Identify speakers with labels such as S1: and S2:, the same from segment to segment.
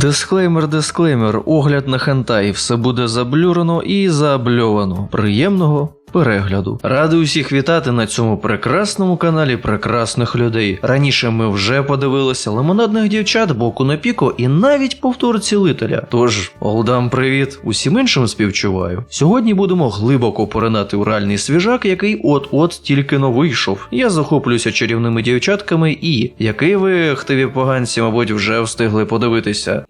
S1: Дисклеймер, дисклеймер, огляд на хентай, все буде заблюрено і заабльовано. Приємного перегляду. Радий усіх вітати на цьому прекрасному каналі прекрасних людей. Раніше ми вже подивилися лимонадних дівчат, боку на піко і навіть повтор цілителя. Тож, Олдам, привіт, усім іншим співчуваю. Сьогодні будемо глибоко поринати у реальний свіжак, який от-от тільки но вийшов. Я захоплююся чарівними дівчатками і який ви, хтиві поганці, мабуть, вже встигли подивитися.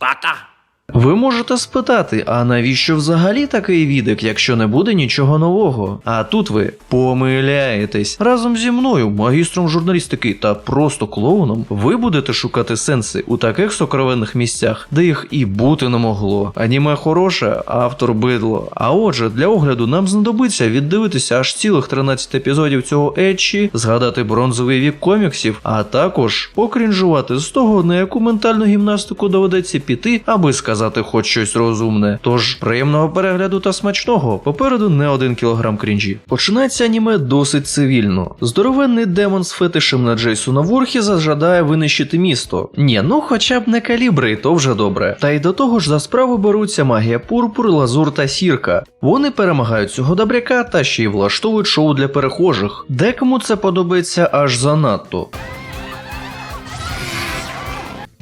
S2: Baka.
S1: Ви можете спитати, а навіщо взагалі такий відик, якщо не буде нічого нового? А тут ви помиляєтесь. Разом зі мною, магістром журналістики та просто клоуном, ви будете шукати сенси у таких сокровенних місцях, де їх і бути не могло. Аніме хороше, автор бидло. А отже, для огляду нам знадобиться віддивитися аж цілих 13 епізодів цього етчі, згадати бронзовий вік коміксів, а також покрінжувати з того, на яку ментальну гімнастику доведеться піти, аби сказати хоч щось розумне. Тож приємного перегляду та смачного. Попереду не один кілограм крінжі. Починається аніме досить цивільно. Здоровенний демон з фетишем на Джейсона Ворхіза жадає винищити місто. Ні, ну хоча б не калібри, то вже добре. Та й до того ж за справу беруться магія пурпур, лазур та сірка. Вони перемагають цього добряка та ще й влаштовують шоу для перехожих. Декому це подобається аж занадто.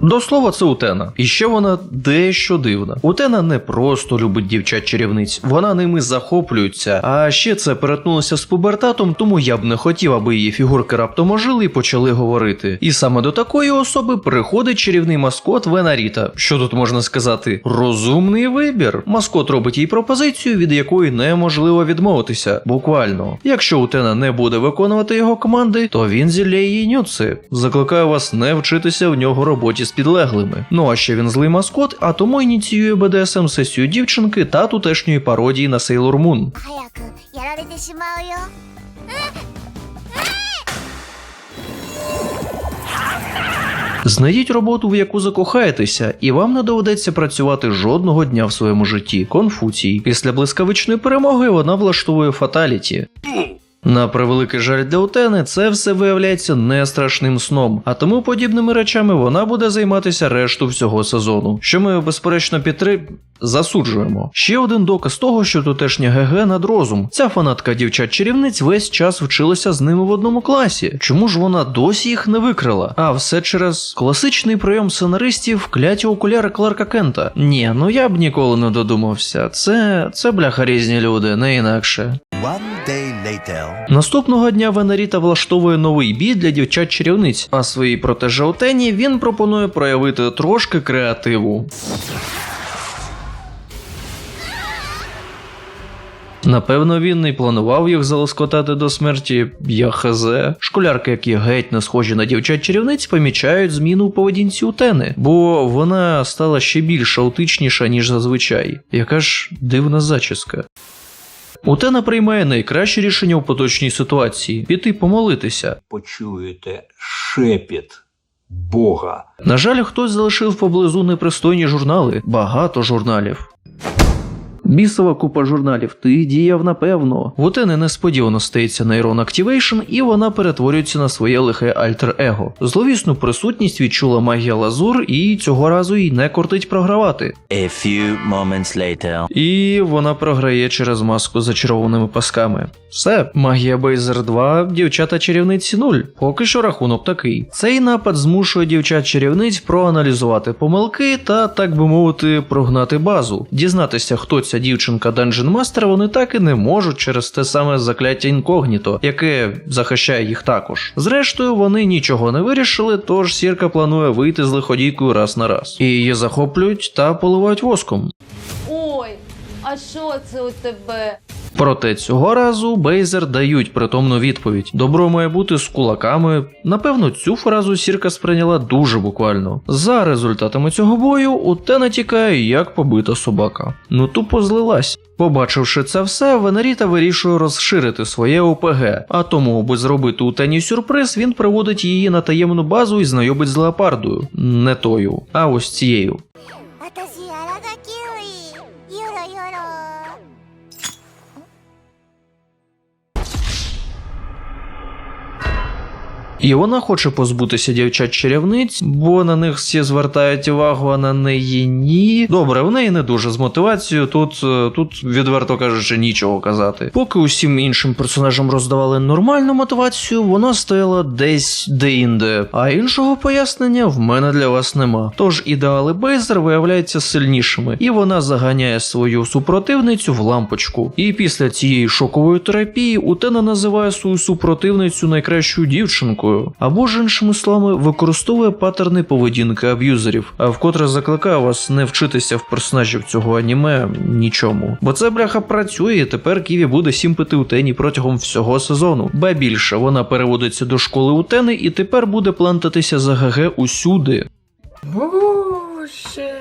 S1: До слова, це Утена. І ще вона дещо дивна. Утена не просто любить дівчат чарівниць, вона ними захоплюється. А ще це перетнулося з пубертатом, тому я б не хотів, аби її фігурки раптом ожили і почали говорити. І саме до такої особи приходить чарівний маскот Венаріта. Що тут можна сказати? Розумний вибір. Маскот робить їй пропозицію, від якої неможливо відмовитися. Буквально. Якщо Утена не буде виконувати його команди, то він зілє її нюци. Закликаю вас не вчитися в нього роботі з підлеглими. Ну а ще він злий маскот, а тому ініціює БДСМ сесію дівчинки та тутешньої пародії на Сейлор Мун. Знайдіть роботу, в яку закохаєтеся, і вам не доведеться працювати жодного дня в своєму житті. Конфуцій. Після блискавичної перемоги вона влаштовує фаталіті. Ну, на превеликий жаль для Утени, це все виявляється не страшним сном, а тому подібними речами вона буде займатися решту всього сезону, що ми безперечно підтри... засуджуємо. Ще один доказ того, що тутешня ГГ над розум. Ця фанатка дівчат-чарівниць весь час вчилася з ними в одному класі. Чому ж вона досі їх не викрила? А все через класичний прийом сценаристів кляті окуляри Кларка Кента. Ні, ну я б ніколи не додумався. Це це бляха різні люди, не інакше.
S3: One.
S1: Наступного дня Венеріта влаштовує новий бій для дівчат-чарівниць, а своїй протеже Отені він пропонує проявити трошки креативу. Напевно, він і планував їх залоскотати до смерті, я хз. Школярки, які геть не схожі на дівчат-чарівниць, помічають зміну у поведінці Утени, бо вона стала ще більш аутичніша, ніж зазвичай. Яка ж дивна зачіска. Утена приймає найкраще рішення у поточній ситуації піти помолитися.
S2: Почуєте шепіт Бога.
S1: На жаль, хтось залишив поблизу непристойні журнали, багато журналів. Бісова купа журналів, ти діяв напевно. В несподівано стається Нейрон Activation, і вона перетворюється на своє лихе альтер-его. Зловісну присутність відчула магія Лазур, і цього разу їй не кортить програвати.
S3: A few moments later.
S1: І вона програє через маску з зачарованими пасками. Все, магія Бейзер 2, дівчата чарівниці 0. Поки що рахунок такий. Цей напад змушує дівчат чарівниць проаналізувати помилки та, так би мовити, прогнати базу. Дізнатися, хто ця дівчинка Dungeon Master вони так і не можуть через те саме закляття інкогніто, яке захищає їх також. Зрештою, вони нічого не вирішили, тож сірка планує вийти з лиходійкою раз на раз. І її захоплюють та поливають воском.
S4: Ой, а що це у тебе?
S1: Проте цього разу Бейзер дають притомну відповідь: добро має бути з кулаками. Напевно, цю фразу сірка сприйняла дуже буквально. За результатами цього бою Утена тікає як побита собака. Ну тупо злилась. Побачивши це все, Венеріта вирішує розширити своє ОПГ, а тому, аби зробити Утені сюрприз, він приводить її на таємну базу і знайомить з леопардою. Не тою, а ось цією. І вона хоче позбутися дівчат-чарівниць, бо на них всі звертають увагу, а на неї ні. Добре, в неї не дуже з мотивацією. Тут, е, тут відверто кажучи, нічого казати. Поки усім іншим персонажам роздавали нормальну мотивацію, вона стояла десь де-інде. А іншого пояснення в мене для вас нема. Тож ідеали Бейзер виявляються сильнішими, і вона заганяє свою супротивницю в лампочку. І після цієї шокової терапії Утена називає свою супротивницю найкращою дівчинкою, або ж іншими словами використовує паттерни поведінки аб'юзерів, а вкотре закликаю вас не вчитися в персонажів цього аніме нічому. Бо це бляха працює, і тепер Ківі буде сімпити Утені протягом всього сезону. Ба більше вона переводиться до школи Утени і тепер буде плантатися за ГГ усюди.
S5: Боже,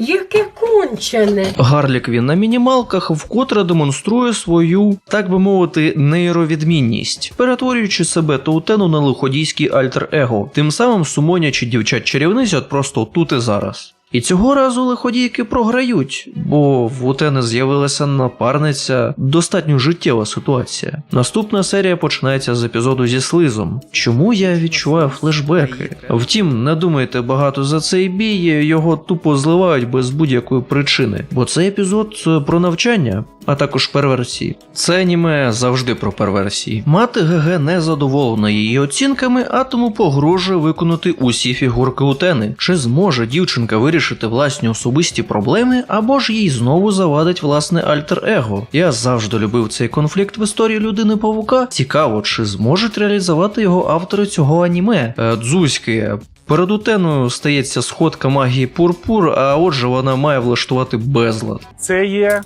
S5: яке кончене.
S1: Гарліквін на мінімалках вкотре демонструє свою, так би мовити, нейровідмінність, перетворюючи себе Тоутену на лиходійський альтер-его, тим самим сумонячи дівчат чарівниць от просто тут і зараз. І цього разу лиходійки програють, бо в Утени з'явилася напарниця достатньо життєва ситуація. Наступна серія починається з епізоду зі слизом. Чому я відчуваю флешбеки? Втім, не думайте багато за цей бій, його тупо зливають без будь-якої причини, бо цей епізод е, про навчання. А також перверсії. Це аніме завжди про перверсії. Мати ГГ не задоволена її оцінками, а тому погрожує виконати усі фігурки Утени. Чи зможе дівчинка вирішити власні особисті проблеми, або ж їй знову завадить власне альтер-его? Я завжди любив цей конфлікт в історії людини Павука. Цікаво, чи зможуть реалізувати його автори цього аніме? Е, Дзузьки. Перед Утеною стається сходка магії Пурпур, а отже вона має влаштувати безлад.
S6: Це є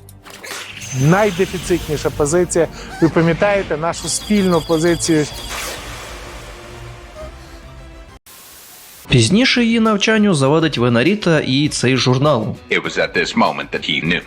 S6: найдефіцитніша позиція. Ви пам'ятаєте нашу спільну позицію
S1: Пізніше її навчанню завадить Венаріта і цей журнал.
S7: It was at this moment that he knew.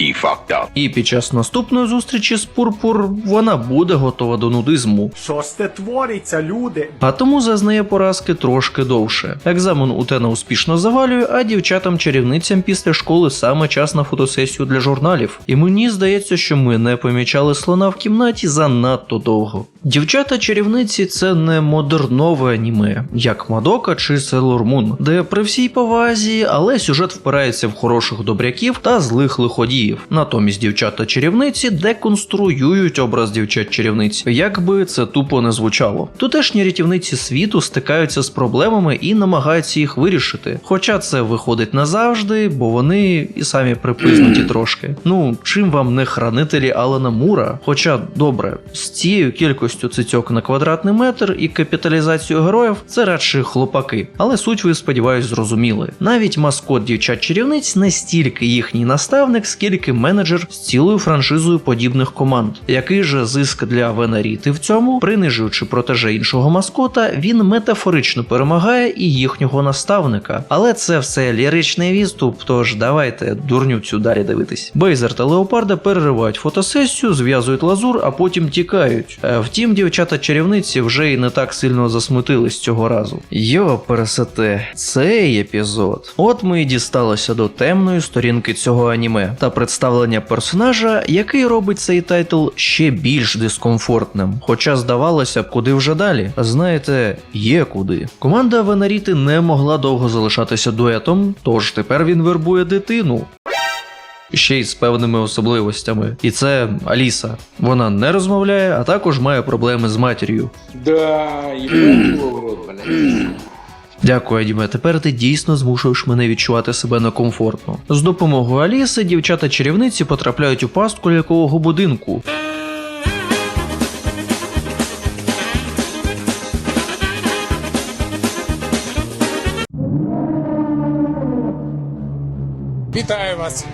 S7: He fucked up.
S1: І під час наступної зустрічі з Пурпур вона буде готова до нудизму,
S8: Що ж це твориться, люди?
S1: а тому зазнає поразки трошки довше. Екзамен Утена успішно завалює, а дівчатам-чарівницям після школи саме час на фотосесію для журналів. І мені здається, що ми не помічали слона в кімнаті занадто довго. Дівчата-чарівниці це не модернове аніме, як Мадока чи Sailor Moon, де при всій повазі, але сюжет впирається в хороших добряків та злих лиходіїв. Натомість дівчата-чарівниці деконструюють образ дівчат-чарівниць, як би це тупо не звучало. Тутешні рятівниці світу стикаються з проблемами і намагаються їх вирішити. Хоча це виходить не завжди, бо вони і самі припизнуті трошки. Ну чим вам не хранителі Алана Мура? Хоча добре, з цією кількістю цицьок на квадратний метр і капіталізацією героїв це радше хлопаки. Але суть ви сподіваюсь зрозуміли. Навіть маскот дівчат-чарівниць не стільки їхній наставник, скільки менеджер з цілою франшизою подібних команд. Який же зиск для Венеріти в цьому, принижуючи протеже іншого маскота, він метафорично перемагає і їхнього наставника. Але це все ліричний відступ, тож давайте дурню цю далі дивитись. Бейзер та Леопарда переривають фотосесію, зв'язують лазур, а потім тікають. Е, Втім, дівчата-чарівниці вже й не так сильно засмутились цього разу. Йо, пересете, цей епізод. От ми і дісталися до темної сторінки цього аніме та представлення персонажа, який робить цей тайтл ще більш дискомфортним. Хоча здавалося б, куди вже далі. Знаєте, є куди. Команда Венаріти не могла довго залишатися дуетом, тож тепер він вербує дитину. Ще й з певними особливостями. І це Аліса. Вона не розмовляє, а також має проблеми з матір'ю.
S2: Да,
S1: Дякую, Адіме. Тепер ти дійсно змушуєш мене відчувати себе некомфортно. З допомогою Аліси дівчата-чарівниці потрапляють у пастку лікового будинку.
S6: Вітаю вас!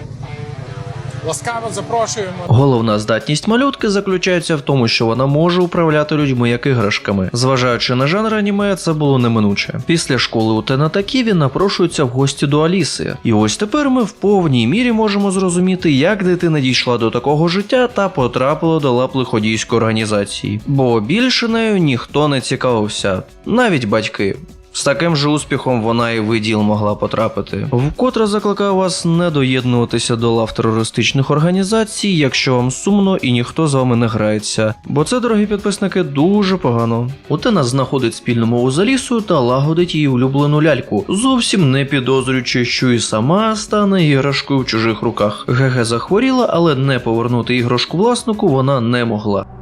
S6: Ласкаво запрошуємо.
S1: Головна здатність малютки заключається в тому, що вона може управляти людьми як іграшками. Зважаючи на жанр аніме, це було неминуче. Після школи у Тена та Ківі напрошуються в гості до Аліси. І ось тепер ми в повній мірі можемо зрозуміти, як дитина дійшла до такого життя та потрапила до лап лиходійської організації. Бо більше нею ніхто не цікавився, навіть батьки. З таким же успіхом вона і в відділ могла потрапити. Вкотре закликаю вас не доєднуватися до лав терористичних організацій, якщо вам сумно і ніхто з вами не грається. Бо це, дорогі підписники, дуже погано. Утена знаходить спільну мову з Алісою та лагодить її улюблену ляльку, зовсім не підозрюючи, що і сама стане іграшкою в чужих руках. Геге захворіла, але не повернути іграшку власнику вона не могла.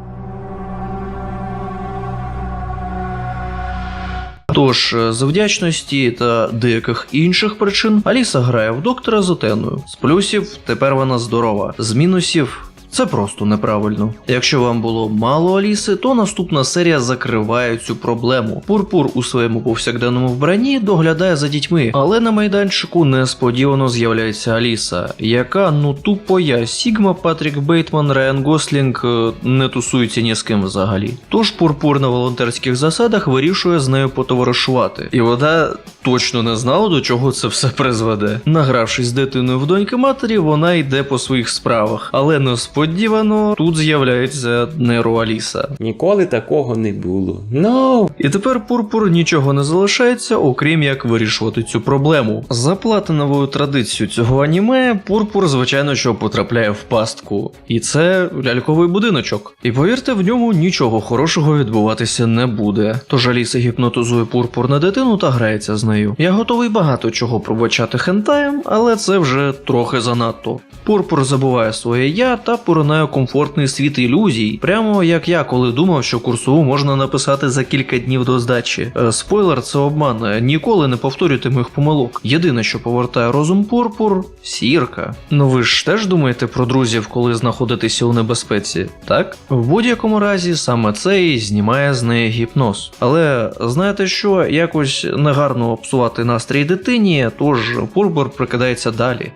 S1: Тож, е, з вдячності та деяких інших причин Аліса грає в доктора з Отеною. З плюсів тепер вона здорова, з мінусів. Це просто неправильно. Якщо вам було мало Аліси, то наступна серія закриває цю проблему. Пурпур у своєму повсякденному вбранні доглядає за дітьми, але на майданчику несподівано з'являється Аліса, яка ну тупо я Сігма, Патрік Бейтман, Райан Гослінг е, не тусуються ні з ким взагалі. Тож Пурпур на волонтерських засадах вирішує з нею потоваришувати. І вона точно не знала, до чого це все призведе. Награвшись з дитиною в доньки матері, вона йде по своїх справах, але несподівано тут з'являється Неро Аліса.
S2: Ніколи такого не було. Ну,
S1: І тепер Пурпур нічого не залишається, окрім як вирішувати цю проблему. За платиновою традицією цього аніме, Пурпур, звичайно, що потрапляє в пастку. І це ляльковий будиночок. І повірте, в ньому нічого хорошого відбуватися не буде. Тож Аліса гіпнотизує Пурпур на дитину та грається з нею. Я готовий багато чого пробачати хентаєм, але це вже трохи занадто. Пурпур забуває своє я та поринає у комфортний світ ілюзій, прямо як я, коли думав, що курсову можна написати за кілька днів до здачі. Е, Спойлер, це обман. Е, Ніколи не повторюйте моїх помилок. Єдине, що повертає розум Пурпур сірка. Ну ви ж теж думаєте про друзів, коли знаходитеся у небезпеці, так? В будь-якому разі саме це і знімає з неї гіпноз. Але знаєте що, якось негарно псувати настрій дитині, тож Пурпур прикидається далі.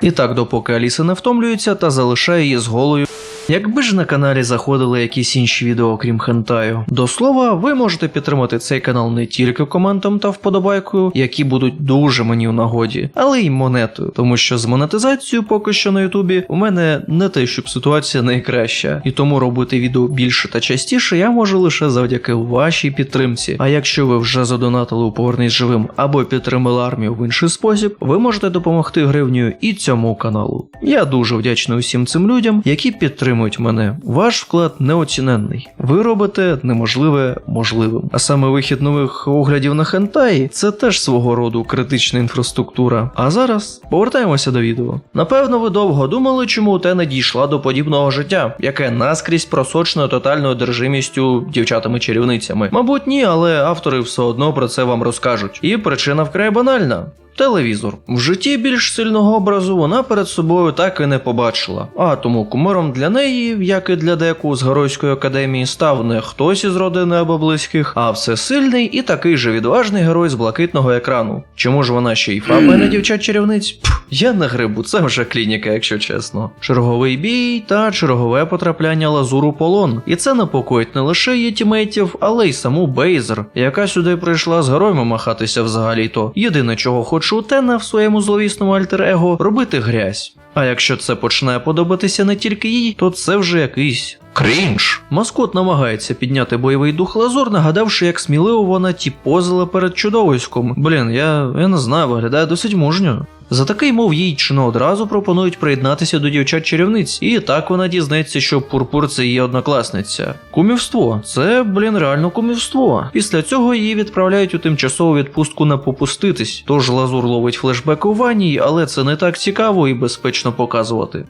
S1: І так, допоки Аліса не втомлюється та залишає її з голою. Якби ж на каналі заходили якісь інші відео, окрім хентаю. До слова, ви можете підтримати цей канал не тільки коментом та вподобайкою, які будуть дуже мені в нагоді, але й монетою, тому що з монетизацією поки що на Ютубі у мене не те, щоб ситуація найкраща, і тому робити відео більше та частіше я можу лише завдяки вашій підтримці. А якщо ви вже задонатили у Повернись живим або підтримали армію в інший спосіб, ви можете допомогти гривнею і цьому каналу. Я дуже вдячний усім цим людям, які підтримують мене. Ваш вклад неоціненний. Ви робите неможливе можливим. А саме вихід нових оглядів на хентай це теж свого роду критична інфраструктура. А зараз повертаємося до відео. Напевно, ви довго думали, чому те не дійшла до подібного життя, яке наскрізь просочено тотальною держимістю дівчатами-чарівницями. Мабуть, ні, але автори все одно про це вам розкажуть. І причина вкрай банальна. Телевізор. В житті більш сильного образу вона перед собою так і не побачила. А тому кумиром для неї, як і для деку з Геройської академії, став не хтось із родини або близьких, а всесильний і такий же відважний герой з блакитного екрану. Чому ж вона ще й фабе на дівчат-чарівниць? Пф, я не грибу, це вже клініка, якщо чесно. Черговий бій та чергове потрапляння лазуру полон. І це непокоїть не лише її тімейтів, але й саму Бейзер, яка сюди прийшла з героями махатися взагалі-то. Єдине, чого хоче Утена в своєму зловісному альтер-его робити грязь. А якщо це почне подобатися не тільки їй, то це вже якийсь. Крінж. Маскот намагається підняти бойовий дух лазур, нагадавши, як сміливо вона тіпозила перед чудовиськом. Блін, я, я не знаю, виглядає досить мужньо. За такий мов їй чи не одразу пропонують приєднатися до дівчат-чарівниць, і так вона дізнається, що Пурпур це її однокласниця. Кумівство, це, блін, реально кумівство. Після цього її відправляють у тимчасову відпустку на попуститись. Тож лазур ловить флешбек у ванні, але це не так цікаво і безпечно показувати.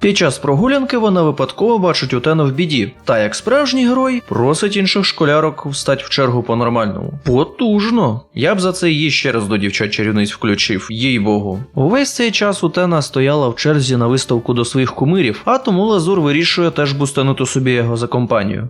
S1: Під час прогулянки вона випадково бачить Утена в біді, та як справжній герой просить інших школярок встать в чергу по-нормальному. Потужно! Я б за це її ще раз до дівчат чарівниць включив, їй богу. Увесь цей час Утена стояла в черзі на виставку до своїх кумирів, а тому Лазур вирішує теж бустанути собі його за компанію.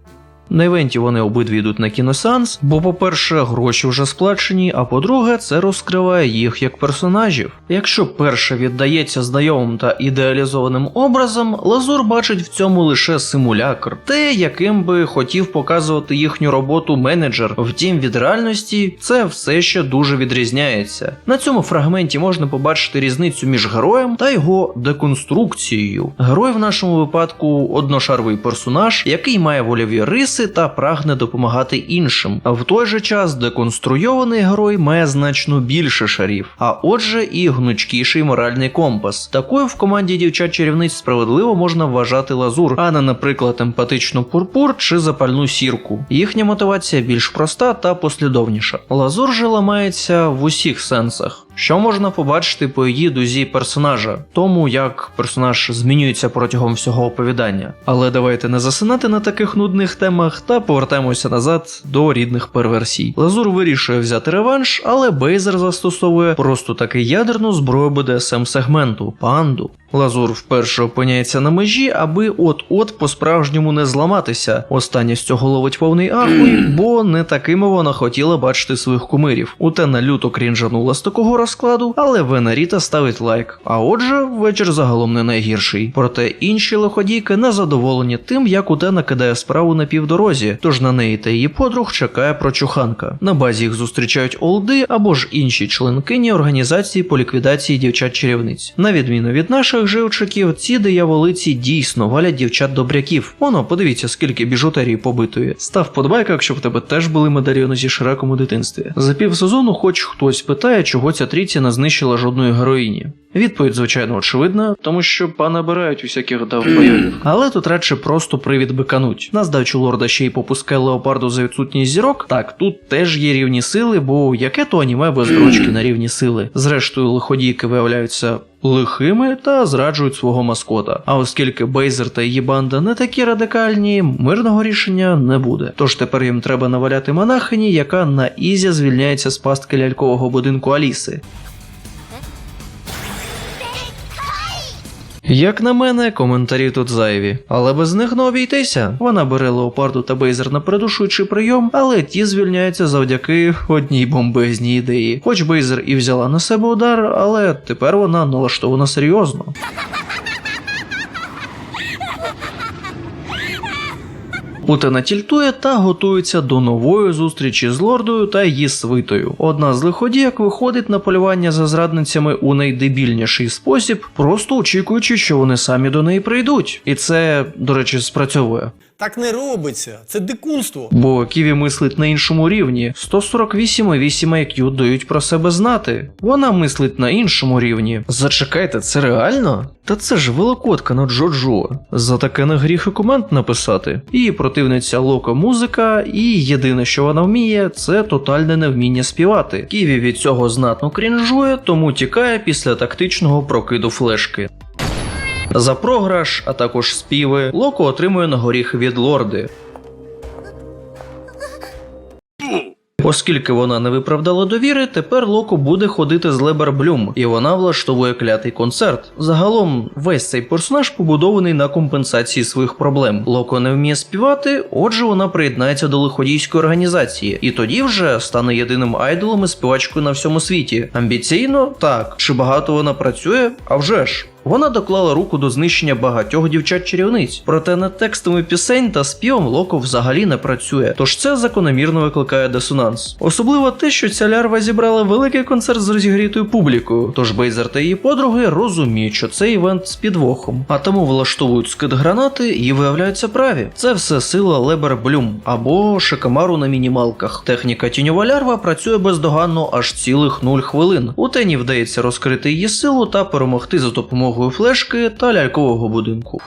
S1: На івенті вони обидві йдуть на кіносеанс, бо, по-перше, гроші вже сплачені, а по-друге, це розкриває їх як персонажів. Якщо перше віддається знайомим та ідеалізованим образом, Лазур бачить в цьому лише симулякр, те, яким би хотів показувати їхню роботу менеджер. Втім, від реальності це все ще дуже відрізняється. На цьому фрагменті можна побачити різницю між героєм та його деконструкцією. Герой в нашому випадку одношаровий персонаж, який має вольові риси та прагне допомагати іншим. В той же час деконструйований герой має значно більше шарів, а отже, і гнучкіший моральний компас. Такою в команді дівчат-чарівниць справедливо можна вважати лазур, а не, наприклад, емпатичну пурпур чи запальну сірку. Їхня мотивація більш проста та послідовніша. Лазур же ламається в усіх сенсах. Що можна побачити по її дузі персонажа, тому як персонаж змінюється протягом всього оповідання. Але давайте не засинати на таких нудних темах та повертаємося назад до рідних перверсій. Лазур вирішує взяти реванш, але Бейзер застосовує просто таки ядерну зброю БДСМ сегменту панду. Лазур вперше опиняється на межі, аби от-от по-справжньому не зламатися. Остання з цього ловить повний ахуй, бо не такими вона хотіла бачити своїх кумирів. Утена люто крінжанула з такого розкладу, але Венеріта ставить лайк. А отже, вечір загалом не найгірший. Проте інші лиходійки не задоволені тим, як Утена кидає справу на півдорозі, тож на неї та її подруг чекає прочуханка. На базі їх зустрічають олди або ж інші членкині організації по ліквідації дівчат-чарівниць. На відміну від наших живчиків, ці дияволиці дійсно валять дівчат-добряків. Воно, подивіться, скільки біжутерії побитої. Став подбайка, якщо в тебе теж були медальйони зі Шреком у дитинстві. За півсезону хоч хтось питає, чого ця трійця не знищила жодної героїні. Відповідь, звичайно, очевидна, тому що понабирають усяких довбойовів. Але тут радше просто привід бикануть. На здачу лорда ще й попускає леопарду за відсутність зірок. Так, тут теж є рівні сили, бо яке то аніме без дрочки на рівні сили. Зрештою, лиходійки виявляються. Лихими та зраджують свого маскота. А оскільки Бейзер та її банда не такі радикальні, мирного рішення не буде. Тож тепер їм треба наваляти монахині, яка на ізі звільняється з пастки лялькового будинку Аліси. Як на мене, коментарі тут зайві, але без них не обійтися. Вона бере леопарду та бейзер на придушуючий прийом, але ті звільняються завдяки одній бомбезній ідеї. Хоч бейзер і взяла на себе удар, але тепер вона налаштована серйозно. Утена тільтує та готується до нової зустрічі з лордою та її свитою. Одна з лиходіяк виходить на полювання за зрадницями у найдебільніший спосіб, просто очікуючи, що вони самі до неї прийдуть. І це, до речі, спрацьовує.
S9: Так не робиться. Це дикунство.
S1: Бо Ківі мислить на іншому рівні. 148 і 8 IQ дають про себе знати. Вона мислить на іншому рівні. Зачекайте, це реально? Та це ж великодка на Джоджо. За таке не гріх і комент написати. Її противниця Локо музика, і єдине, що вона вміє, це тотальне невміння співати. Ківі від цього знатно крінжує, тому тікає після тактичного прокиду флешки. За програш, а також співи, Локо отримує на горіх від лорди. Оскільки вона не виправдала довіри, тепер Локо буде ходити з Лебер Блюм, і вона влаштовує клятий концерт. Загалом, весь цей персонаж побудований на компенсації своїх проблем. Локо не вміє співати, отже, вона приєднається до лиходійської організації, і тоді вже стане єдиним айдолом і співачкою на всьому світі. Амбіційно так. Чи багато вона працює? А вже ж. Вона доклала руку до знищення багатьох дівчат-чарівниць, проте над текстами пісень та співом Локо взагалі не працює, тож це закономірно викликає дисонанс. Особливо те, що ця лярва зібрала великий концерт з розігрітою публікою, тож Бейзер та її подруги розуміють, що це івент з підвохом, а тому влаштовують скид гранати і виявляються праві. Це все сила Лебер Блюм або Шикамару на мінімалках. Техніка тіньова лярва працює бездоганно аж цілих 0 хвилин. У тені вдається розкрити її силу та перемогти за допомогою флешки та лялькового будинку.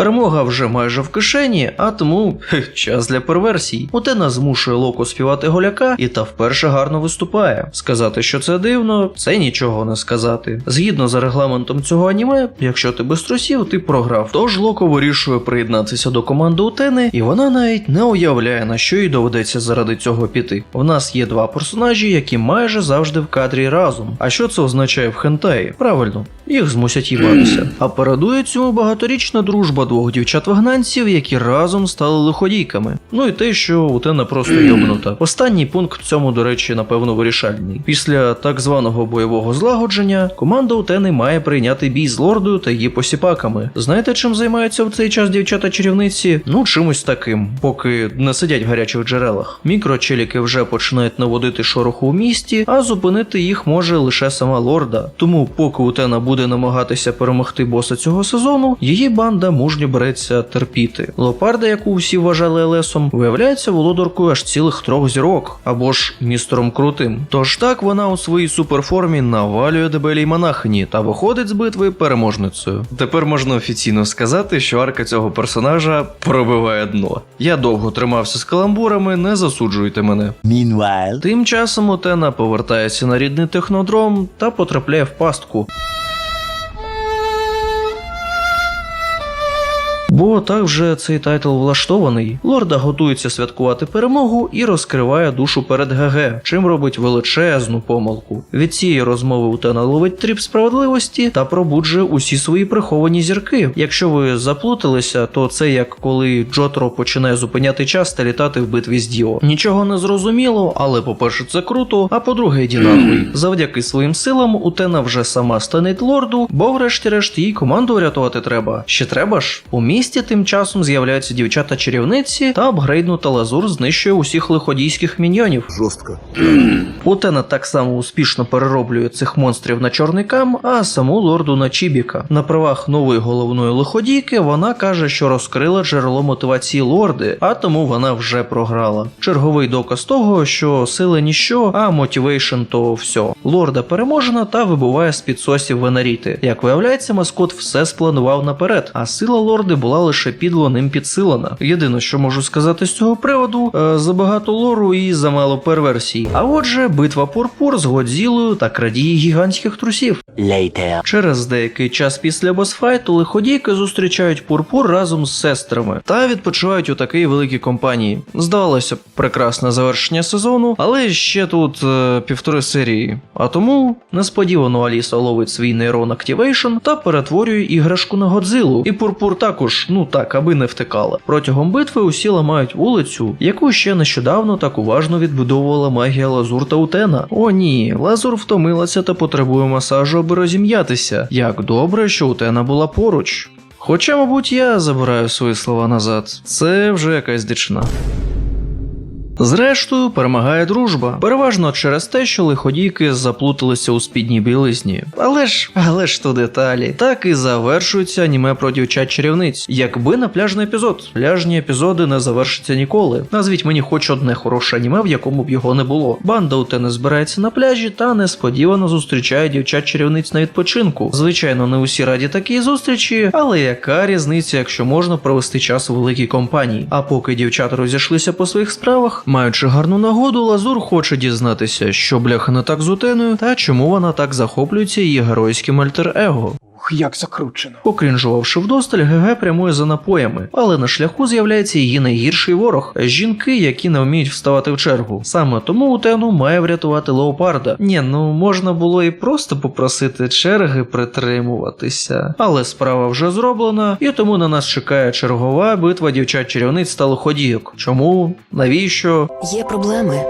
S1: Перемога вже майже в кишені, а тому час для перверсій. Утена змушує Локо співати голяка, і та вперше гарно виступає. Сказати, що це дивно, це нічого не сказати. Згідно за регламентом цього аніме, якщо ти без трусів, ти програв. Тож Локо вирішує приєднатися до команди Утени, і вона навіть не уявляє, на що їй доведеться заради цього піти. В нас є два персонажі, які майже завжди в кадрі разом. А що це означає в хентаї? Правильно, їх змусять їбатися. А передує цьому багаторічна дружба двох дівчат-вигнанців, які разом стали лиходійками. Ну і те, що Утена просто йобнута. Останній пункт в цьому, до речі, напевно, вирішальний. Після так званого бойового злагодження команда Утени має прийняти бій з лордою та її посіпаками. Знаєте, чим займаються в цей час дівчата-чарівниці? Ну, чимось таким, поки не сидять в гарячих джерелах. Мікрочеліки вже починають наводити шороху у місті, а зупинити їх може лише сама лорда. Тому, поки Утена буде намагатися перемогти боса цього сезону, її банда мужньо береться терпіти. Леопарда, яку всі вважали Елесом, виявляється володаркою аж цілих трьох зірок, або ж містером Крутим. Тож так вона у своїй суперформі навалює дебелій монахині та виходить з битви переможницею. Тепер можна офіційно сказати, що арка цього персонажа пробиває дно. Я довго тримався з каламбурами, не засуджуйте мене.
S3: Meanwhile,
S1: Тим часом Утена повертається на рідний технодром та потрапляє в пастку. Бо так вже цей тайтл влаштований. Лорда готується святкувати перемогу і розкриває душу перед ГГ, чим робить величезну помилку. Від цієї розмови Утена ловить тріп справедливості та пробуджує усі свої приховані зірки. Якщо ви заплуталися, то це як коли Джотро починає зупиняти час та літати в битві з Діо. Нічого не зрозуміло, але по-перше, це круто. А по-друге, йді нахуй. Завдяки своїм силам Утена вже сама стане лорду, бо врешті-решт їй команду врятувати треба. Ще треба ж. У місті тим часом з'являються дівчата-чарівниці та апгрейднута лазур знищує усіх лиходійських міньйонів.
S8: Жорстко.
S1: Утена так само успішно перероблює цих монстрів на чорний кам, а саму лорду на Чібіка. На правах нової головної лиходійки вона каже, що розкрила джерело мотивації лорди, а тому вона вже програла. Черговий доказ того, що сили ніщо, а мотивейшн то все. Лорда переможена та вибуває з підсосів Венеріти. Як виявляється, маскот все спланував наперед, а сила лорди була лише підло ним підсилена. Єдине, що можу сказати з цього приводу, е, забагато лору і замало перверсій. А отже, битва Пурпур з Годзілою та крадії гігантських трусів.
S3: later.
S1: Через деякий час після босфайту лиходійки зустрічають Пурпур разом з сестрами та відпочивають у такій великій компанії. Здавалося б, прекрасне завершення сезону, але ще тут е, півтори серії. А тому несподівано Аліса ловить свій нейрон Activation та перетворює іграшку на Годзилу. І Пурпур також, ну так, аби не втекала. Протягом битви усі ламають вулицю, яку ще нещодавно так уважно відбудовувала магія Лазур та Утена. О ні, Лазур втомилася та потребує масажу, аби розім'ятися. Як добре, що Утена була поруч. Хоча, мабуть, я забираю свої слова назад. Це вже якась дичина. Зрештою, перемагає дружба, переважно через те, що лиходійки заплуталися у спідній білизні. Але ж, але ж то деталі. Так і завершується аніме про дівчат чарівниць. Якби на пляжний епізод. Пляжні епізоди не завершаться ніколи. Назвіть мені хоч одне хороше аніме, в якому б його не було. Банда у Утени збирається на пляжі та несподівано зустрічає дівчат чарівниць на відпочинку. Звичайно, не усі раді такій зустрічі, але яка різниця, якщо можна провести час у великій компанії? А поки дівчата розійшлися по своїх справах, маючи гарну нагоду, Лазур хоче дізнатися, що бляха не так з Утеною, та чому вона так захоплюється її геройським альтер-его.
S6: Як закручено.
S1: Покрінжувавши вдосталь, ГГ прямує за напоями, але на шляху з'являється її найгірший ворог жінки, які не вміють вставати в чергу. Саме тому Утену має врятувати леопарда. Ні, ну можна було і просто попросити черги притримуватися. Але справа вже зроблена, і тому на нас чекає чергова битва дівчат-чарівниць та лиходійок. Чому? Навіщо?
S10: Є проблеми,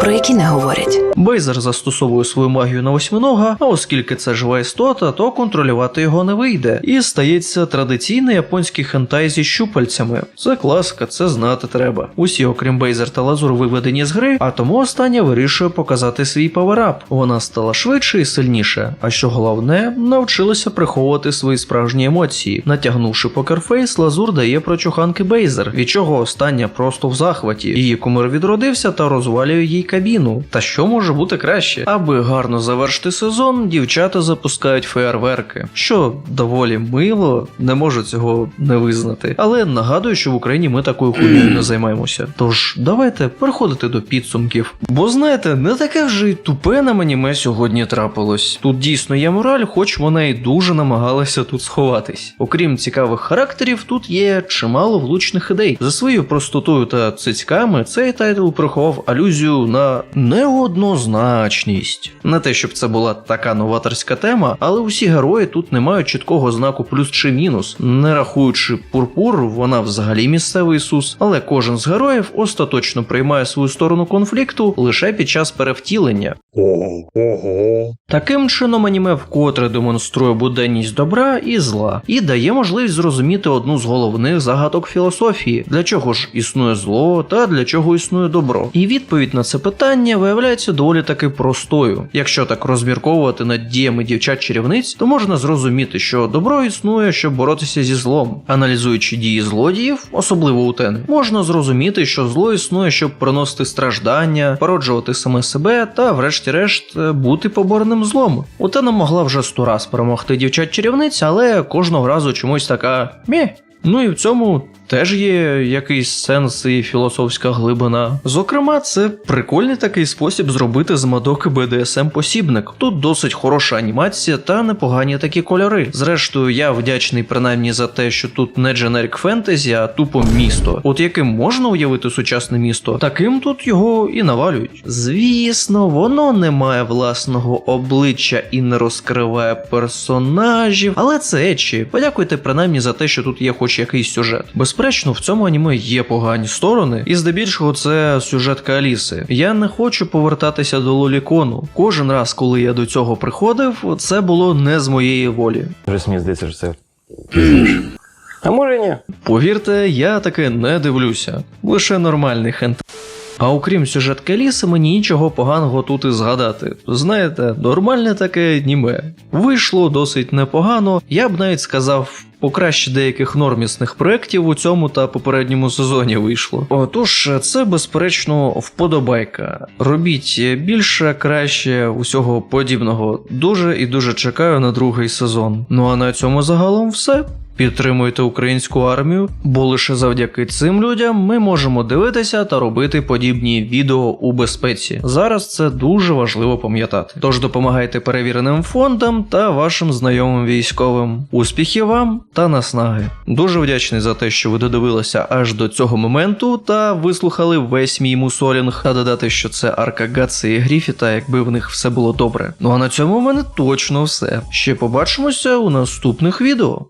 S10: про які не говорять.
S1: Бейзер застосовує свою магію на восьминога, а оскільки це жива істота, то контролювати його не вийде. І стається традиційний японський хентай зі щупальцями. Це класика, це знати треба. Усі, окрім Бейзер та Лазур, виведені з гри, а тому остання вирішує показати свій паверап. Вона стала швидше і сильніше, а що головне, навчилася приховувати свої справжні емоції. Натягнувши покерфейс, Лазур дає прочуханки Бейзер, від чого остання просто в захваті. Її кумир відродився та розвалює їй кабіну. Та що може бути краще? Аби гарно завершити сезон, дівчата запускають феєрверки, що доволі мило, не можу цього не визнати. Але нагадую, що в Україні ми такою хуйнею не займаємося. Тож давайте переходити до підсумків. Бо знаєте, не таке вже й тупе нам аніме сьогодні трапилось. Тут дійсно є мораль, хоч вона і дуже намагалася тут сховатись. Окрім цікавих характерів, тут є чимало влучних ідей. За своєю простотою та цицьками цей тайтл приховав алюзію на неоднозначність. Не те, щоб це була така новаторська тема, але усі герої тут не мають чіткого знаку плюс чи мінус. Не рахуючи пурпур, вона взагалі місцевий ісус, але кожен з героїв остаточно приймає свою сторону конфлікту лише під час перевтілення.
S2: Ого.
S1: Таким чином аніме вкотре демонструє буденність добра і зла і дає можливість зрозуміти одну з головних загадок філософії, для чого ж існує зло та для чого існує добро. І відповідь на це питання виявляється доволі таки простою. Якщо так розмірковувати над діями дівчат-чарівниць, то можна зрозуміти, що добро існує, щоб боротися зі злом. Аналізуючи дії злодіїв, особливо у тени, можна зрозуміти, що зло існує, щоб приносити страждання, породжувати саме себе та, врешті-решт, е, бути побореним злом. Утена могла вже сто раз перемогти дівчат-чарівниць, але кожного разу чомусь така мє. Ну і в цьому теж є якийсь сенс і філософська глибина. Зокрема, це прикольний такий спосіб зробити з мадоки BDSM посібник. Тут досить хороша анімація та непогані такі кольори. Зрештою, я вдячний принаймні за те, що тут не дженерик фентезі, а тупо місто. От яким можна уявити сучасне місто, таким тут його і навалюють. Звісно, воно не має власного обличчя і не розкриває персонажів, але це ечі. Подякуйте принаймні за те, що тут є хоч якийсь сюжет. Безперечно, в цьому аніме є погані сторони, і здебільшого це сюжетка Аліси. Я не хочу повертатися до Лолікону. Кожен раз, коли я до цього приходив, це було не з моєї волі.
S2: Вже мені здається, що це. А може ні?
S1: Повірте, я таке не дивлюся. Лише нормальний хент. А окрім сюжетки Аліси, мені нічого поганого тут і згадати. Знаєте, нормальне таке аніме. Вийшло досить непогано, я б навіть сказав. Покраще деяких нормісних проєктів у цьому та попередньому сезоні вийшло. Отож, це безперечно вподобайка. Робіть більше, краще, усього подібного. Дуже і дуже чекаю на другий сезон. Ну а на цьому загалом все. Підтримуйте українську армію, бо лише завдяки цим людям ми можемо дивитися та робити подібні відео у безпеці. Зараз це дуже важливо пам'ятати. Тож допомагайте перевіреним фондам та вашим знайомим військовим. Успіхів вам та наснаги. Дуже вдячний за те, що ви додивилися аж до цього моменту та вислухали весь мій мусолінг. Та додати, що це арка Гатса і Гріфіта, якби в них все було добре. Ну а на цьому в мене точно все. Ще побачимося у наступних відео.